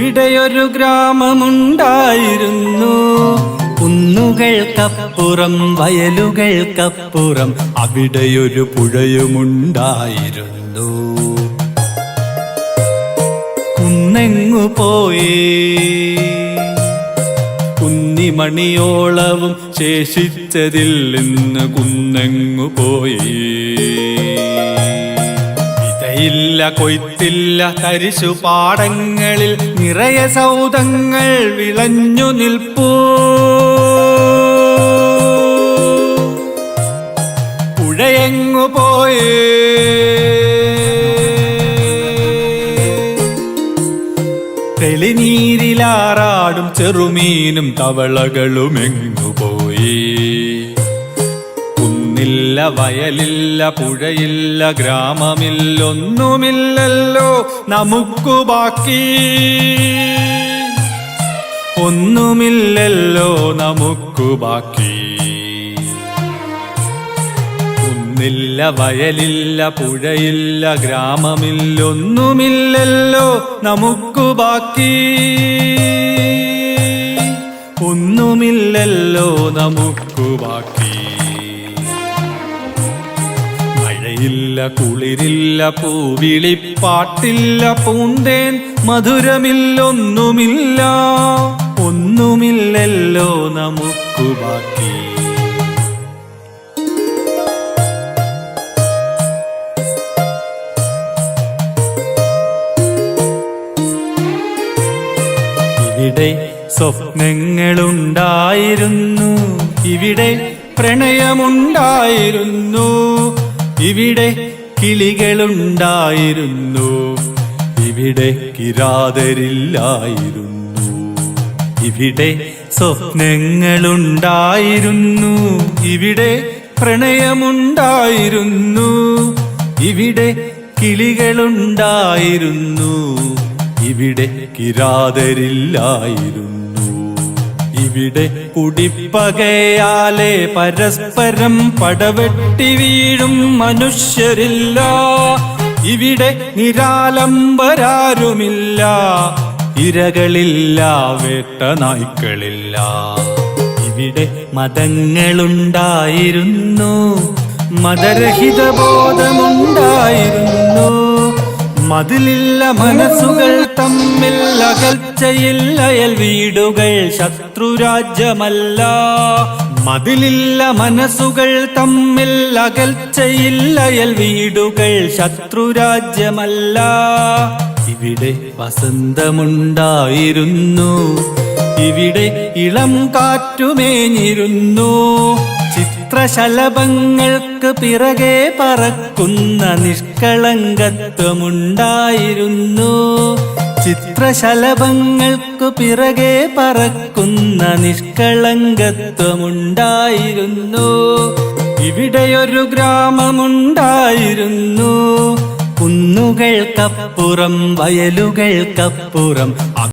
ഇവിടെയൊരു ഗ്രാമമുണ്ടായിരുന്നു. കുന്നുകൾക്കപ്പുറം വയലുകൾക്കപ്പുറം അവിടെയൊരു പുഴയുമുണ്ടായിരുന്നു. കുന്നെങ്ങു പോയേ? കുന്നിമണിയോളവും ശേഷിച്ചതിൽ നിന്ന് കുന്നെങ്ങു പോയി? വിതയില്ല കൊയ്ത്തില്ല തരിശു പാടങ്ങളിൽ നിറയെ സൗദങ്ങൾ വിളഞ്ഞു നിൽപ്പൂ. പുഴയെങ്ങു പോയേ? തെളിനീരിലാറാടും ചെറുമീനും തവളകളും എങ്ങുപോയി കുന്നില്ല വയലില്ല പുഴയില്ല ഗ്രാമമില്ലൊന്നുമില്ലല്ലോ നമുക്കു ബാക്കി. ഒന്നുമില്ലല്ലോ നമുക്കു ബാക്കി. കുന്നില്ല വയലില്ല പുഴയില്ല ഗ്രാമമില്ലൊന്നുമില്ലല്ലോ നമുക്കു ബാക്കി. ഒന്നുമില്ലല്ലോ നമുക്കു ബാക്കി. മഴയില്ല കുളിരില്ല പൂവിളിപ്പാട്ടില്ല പൂന്തേൻ മധുരമില്ലൊന്നുമില്ല. ഒന്നുമില്ലല്ലോ നമുക്ക് ബാക്കി. ഇവിടെ സ്വപ്നങ്ങളുണ്ടായിരുന്നു. ഇവിടെ പ്രണയമുണ്ടായിരുന്നു. ഇവിടെ കിളികളുണ്ടായിരുന്നു. ഇവിടെ കിരാതരില്ലായിരുന്നു. ഇവിടെ സ്വപ്നങ്ങളുണ്ടായിരുന്നു. ഇവിടെ പ്രണയമുണ്ടായിരുന്നു. ഇവിടെ കിളികളുണ്ടായിരുന്നു. ഇവിടെ കിരാതരില്ലായിരുന്നു. ഇവിടെ കുടിപ്പകയാലെ പരസ്പരം പടവെട്ടി വീഴും മനുഷ്യരില്ല. ഇവിടെ നിരാലംബരാരുമില്ല. ഇരകളില്ല വേട്ട നായ്ക്കളില്ല. ഇവിടെ മതങ്ങളുണ്ടായിരുന്നു. മതരഹിത ബോധമുണ്ടായിരുന്നു മതിലില്ല മനസ്സുകൾ തമ്മിൽ അകൽച്ചയില്ല അയൽ വീടുകൾ ശത്രുരാജ്യമല്ല. മതിലില്ല മനസ്സുകൾ തമ്മിൽ അകൽച്ചയില്ല അയൽ വീടുകൾ ശത്രുരാജ്യമല്ല. ഇവിടെ വസന്തമുണ്ടായിരുന്നു. ഇവിടെ ഇളം കാറ്റുമേഞ്ഞിരുന്നു. ചിത്രശലഭങ്ങൾക്ക് പിറകെ പറക്കുന്ന നിഷ്കളങ്കത്വമുണ്ടായിരുന്നു. ചിത്രശലഭങ്ങൾക്ക് പിറകെ പറക്കുന്ന നിഷ്കളങ്കത്വമുണ്ടായിരുന്നു. ഇവിടെയൊരു ഗ്രാമമുണ്ടായിരുന്നു. കുന്നുകൾക്കപ്പുറം വയലുകൾക്കപ്പുറം